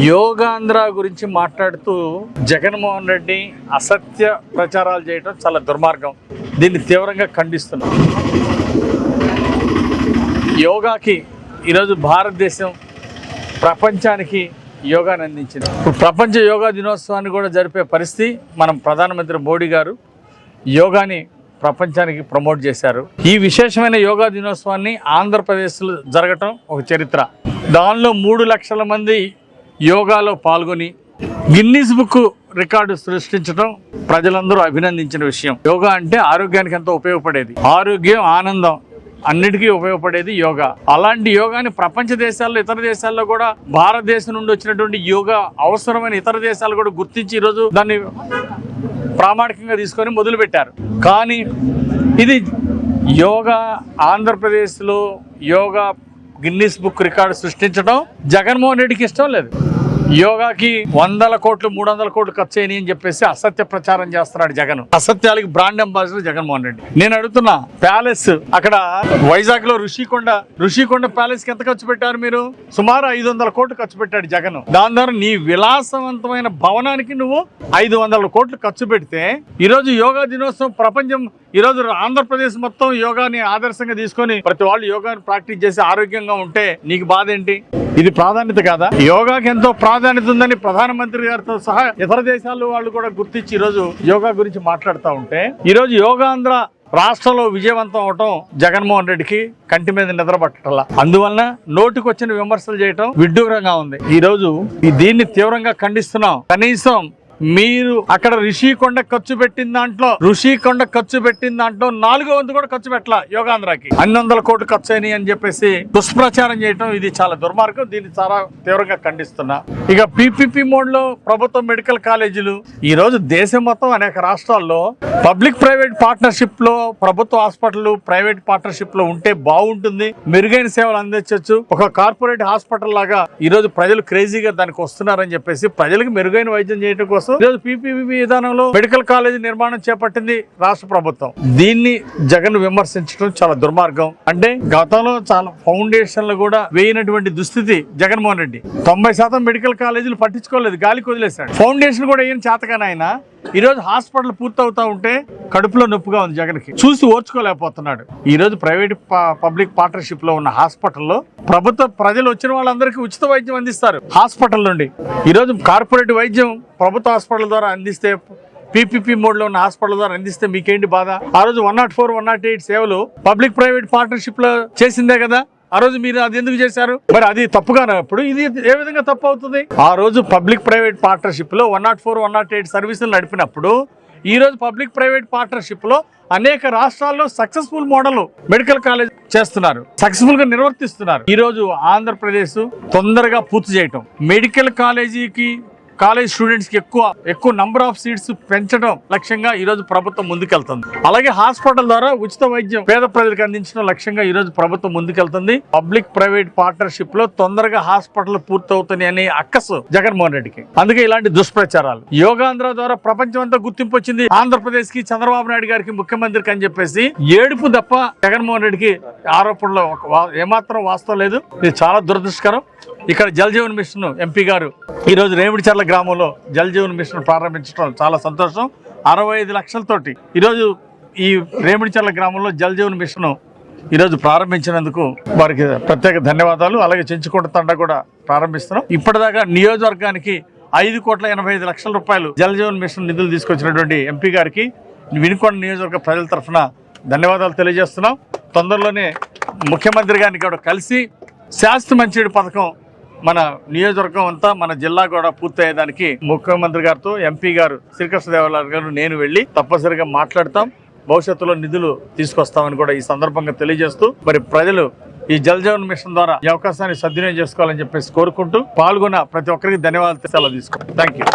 యోగాంధ్ర గురించి మాట్లాడుతూ జగన్మోహన్ రెడ్డి అసత్య ప్రచారాలు చేయడం చాలా దుర్మార్గం. దీన్ని తీవ్రంగా ఖండిస్తున్నాం. యోగాకి ఈరోజు భారతదేశం ప్రపంచానికి యోగాని అందించింది. ఇప్పుడు ప్రపంచ యోగా దినోత్సవాన్ని కూడా జరిపే పరిస్థితి మనం ప్రధానమంత్రి మోడీ గారు యోగాని ప్రపంచానికి ప్రమోట్ చేశారు. ఈ విశేషమైన యోగా దినోత్సవాన్ని ఆంధ్రప్రదేశ్లో జరగటం ఒక చరిత్ర. దానిలో మూడు లక్షల మంది యోగాలో పాల్గొని గిన్నీస్ బుక్ రికార్డు సృష్టించడం ప్రజలందరూ అభినందించిన విషయం. యోగా అంటే ఆరోగ్యానికి ఎంతో ఉపయోగపడేది. ఆరోగ్యం ఆనందం అన్నిటికీ ఉపయోగపడేది యోగా. అలాంటి యోగాని ప్రపంచ దేశాల్లో ఇతర దేశాల్లో కూడా భారతదేశం నుండి వచ్చినటువంటి యోగా అవసరమైన ఇతర దేశాలు కూడా గుర్తించి ఈరోజు దాన్ని ప్రామాణికంగా తీసుకొని మొదలుపెట్టారు. కానీ ఇది యోగా ఆంధ్రప్రదేశ్లో యోగా గిన్నీస్ బుక్ రికార్డు సృష్టించడం జగన్మోహన్ రెడ్డికి ఇష్టం లేదు. యోగాకి వందల కోట్లు మూడు వందల కోట్లు ఖర్చు అయినాయి అని చెప్పేసి అసత్య ప్రచారం చేస్తున్నాడు జగన్. అసత్యాలకి బ్రాండ్ అంబాసిడర్ జగన్మోహన్ రెడ్డి. నేను అడుగుతున్నా ప్యాలెస్ అక్కడ వైజాగ్లో ఋషికొండ ఋషికొండ ప్యాలెస్కి ఎంత ఖర్చు పెట్టారు మీరు? సుమారు ఐదు వందల కోట్లు ఖర్చు పెట్టాడు జగన్. దాని ద్వారా నీ విలాసవంతమైన భవనానికి నువ్వు ఐదు వందల కోట్లు ఖర్చు పెడితే ఈరోజు యోగా దినోత్సవం ప్రపంచం ఈరోజు ఆంధ్రప్రదేశ్ మొత్తం యోగాని ఆదర్శంగా తీసుకొని ప్రతి వాళ్ళు యోగాని ప్రాక్టీస్ చేసి ఆరోగ్యంగా ఉంటే నీకు బాధ ఏంటి? ఇది ప్రాధాన్యత కాదా? యోగాకి ఎంతో ప్రాధాన్యత ఉందని ప్రధానమంత్రి గారితో సహా ఇతర దేశాల్లో వాళ్ళు కూడా గుర్తించి ఈరోజు యోగా గురించి మాట్లాడుతూ ఉంటే ఈరోజు యోగాంధ్ర రాష్ట్రంలో విజయవంతం అవటం జగన్మోహన్ రెడ్డికి కంటి మీద నిద్ర అందువలన నోటికి వచ్చిన విమర్శలు చేయటం విడ్డూరంగా ఉంది. ఈ రోజు దీన్ని తీవ్రంగా ఖండిస్తున్నాం. కనీసం మీరు అక్కడ రిషికొండ ఖర్చు పెట్టిన దాంట్లో ఋషికొండ ఖర్చు పెట్టిన దాంట్లో నాలుగో వంతు కూడా ఖర్చు పెట్టాల యోగాంధ్రకి. అన్ని వందల కోట్లు ఖర్చు అయినాయి అని చెప్పేసి దుష్ప్రచారం చేయటం ఇది చాలా దుర్మార్గం. దీన్ని చాలా తీవ్రంగా ఖండిస్తున్నా. ఇక పీపీపీ మోడ్లో ప్రభుత్వ మెడికల్ కాలేజీలు. ఈ రోజు దేశం మొత్తం అనేక రాష్ట్రాల్లో పబ్లిక్ ప్రైవేట్ పార్ట్నర్షిప్లో ప్రభుత్వ హాస్పిటల్ ప్రైవేట్ పార్ట్నర్షిప్లో ఉంటే బాగుంటుంది. మెరుగైన సేవలు అందించవచ్చు ఒక కార్పొరేట్ హాస్పిటల్ లాగా ఈ రోజు ప్రజలు క్రేజీగా దానికి వస్తున్నారని చెప్పేసి ప్రజలకు మెరుగైన వైద్యం చేయడం కోసం ఈరోజు పీపీపీ విధానంలో మెడికల్ కాలేజీ నిర్మాణం చేపట్టింది రాష్ట్ర ప్రభుత్వం. దీన్ని జగన్ విమర్శించడం చాలా దుర్మార్గం. అంటే గతంలో చాలా ఫౌండేషన్లు కూడా వేయనటువంటి దుస్థితి జగన్మోహన్ రెడ్డి. తొంభై శాతం మెడికల్ కాలేజీలు పట్టించుకోలేదు గాలికి వదిలేశాడు ఫౌండేషన్ కూడా ఏం చేతగానే ఈరోజు హాస్పిటల్ పూర్తవుతా ఉంటే కడుపులో నొప్పిగా ఉంది జగన్కి. చూసి ఓర్చుకోలేకపోతున్నాడు. ఈరోజు ప్రైవేట్ పబ్లిక్ పార్ట్నర్షిప్లో ఉన్న హాస్పిటల్లో ప్రభుత్వ ప్రజలు వచ్చిన వాళ్ళందరికీ ఉచిత వైద్యం అందిస్తారు హాస్పిటల్ నుండి. ఈరోజు కార్పొరేట్ వైద్యం ప్రభుత్వ హాస్పిటల్ ద్వారా అందిస్తే పీపీపీ మోడ్లో ఉన్న హాస్పిటల్ ద్వారా అందిస్తే మీకేంటి బాధ? ఆ రోజు one nought four one nought eight సేవలు పబ్లిక్ ప్రైవేట్ పార్ట్నర్షిప్లో చేసిందే కదా? ఆ రోజు మీరు అది ఎందుకు చేశారు? మరి అది తప్పుగానప్పుడు ఇది ఏ విధంగా తప్పు అవుతుంది? ఆ రోజు public private పార్ట్నర్షిప్లో one nought four one nought eight సర్వీసులు నడిపినప్పుడు ఈ రోజు పబ్లిక్ ప్రైవేట్ పార్ట్నర్షిప్లో అనేక రాష్ట్రాల్లో సక్సెస్ఫుల్ మోడల్ మెడికల్ కాలేజ్ చేస్తున్నారు సక్సెస్ఫుల్గా నిర్వర్తిస్తున్నారు. ఈ రోజు ఆంధ్రప్రదేశ్ తొందరగా పూర్తి చేయటం. మెడికల్ కాలేజీకి కాలేజ్ స్టూడెంట్స్కి ఎక్కువ ఎక్కువ నంబర్ ఆఫ్ సీట్స్ పెంచడం లక్ష్యంగా ఈ రోజు ప్రభుత్వం ముందుకెళ్తుంది. అలాగే హాస్పిటల్ ద్వారా ఉచిత వైద్యం పేద ప్రజలకు అందించడం లక్ష్యంగా ఈ రోజు ప్రభుత్వం ముందుకెళ్తుంది. పబ్లిక్ ప్రైవేట్ పార్ట్నర్షిప్లో తొందరగా హాస్పిటల్ పూర్తవుతాయి అనే అక్కసు జగన్మోహన్ రెడ్డికి. అందుకే ఇలాంటి దుష్ప్రచారాలు. యోగాంధ్ర ద్వారా ప్రపంచం అంతా గుర్తింపు వచ్చింది. ఆంధ్రప్రదేశ్కి చంద్రబాబు నాయుడు గారికి ముఖ్యమంత్రికి అని చెప్పేసి ఏడుపు తప్ప జగన్మోహన్ రెడ్డికి ఆరోపణలో ఒక ఏమాత్రం వాస్తవం లేదు. ఇది చాలా దురదృష్టకరం. ఇక్కడ జల్ జీవన్ మిషన్ ఎంపీ గారు. ఈరోజు రోజు గ్రామంలో జల్ జీవన్ మిషన్ ప్రారంభించడం చాలా సంతోషం. అరవై ఐదు లక్షలతోటి ఈరోజు ఈ రేమిడిచర్ల గ్రామంలో జల్ జీవన్ మిషన్ ఈరోజు ప్రారంభించినందుకు వారికి ప్రత్యేక ధన్యవాదాలు. అలాగే చెంచుకుంట తండ కూడా ప్రారంభిస్తున్నాం. ఇప్పటిదాకా నియోజకవర్గానికి ఐదు కోట్ల ఎనభై ఐదు లక్షల రూపాయలు జల్ జీవన్ మిషన్ నిధులు తీసుకొచ్చినటువంటి ఎంపీ గారికి వినుకొండ నియోజకవర్గ ప్రజల తరఫున ధన్యవాదాలు తెలియజేస్తున్నాం. తొందరలోనే ముఖ్యమంత్రి గారిని కూడా కలిసి శాస్త్ర మంచినీడు పథకం మన నియోజకవర్గం అంతా మన జిల్లా కూడా పూర్తయ్యేదానికి ముఖ్యమంత్రి గారితో ఎంపీ గారు శ్రీకృష్ణదేవరాయలు గారు నేను వెళ్ళి తప్పనిసరిగా మాట్లాడతాం. భవిష్యత్తులో నిధులు తీసుకొస్తామని కూడా ఈ సందర్భంగా తెలియజేస్తూ మరి ప్రజలు ఈ జల్ జీవన్ మిషన్ ద్వారా ఈ అవకాశాన్ని సద్వినియోగం చేసుకోవాలని చెప్పేసి కోరుకుంటూ పాల్గొన్న ప్రతి ఒక్కరికి ధన్యవాదాలు సెలవు తీసుకుంటాం. Thank you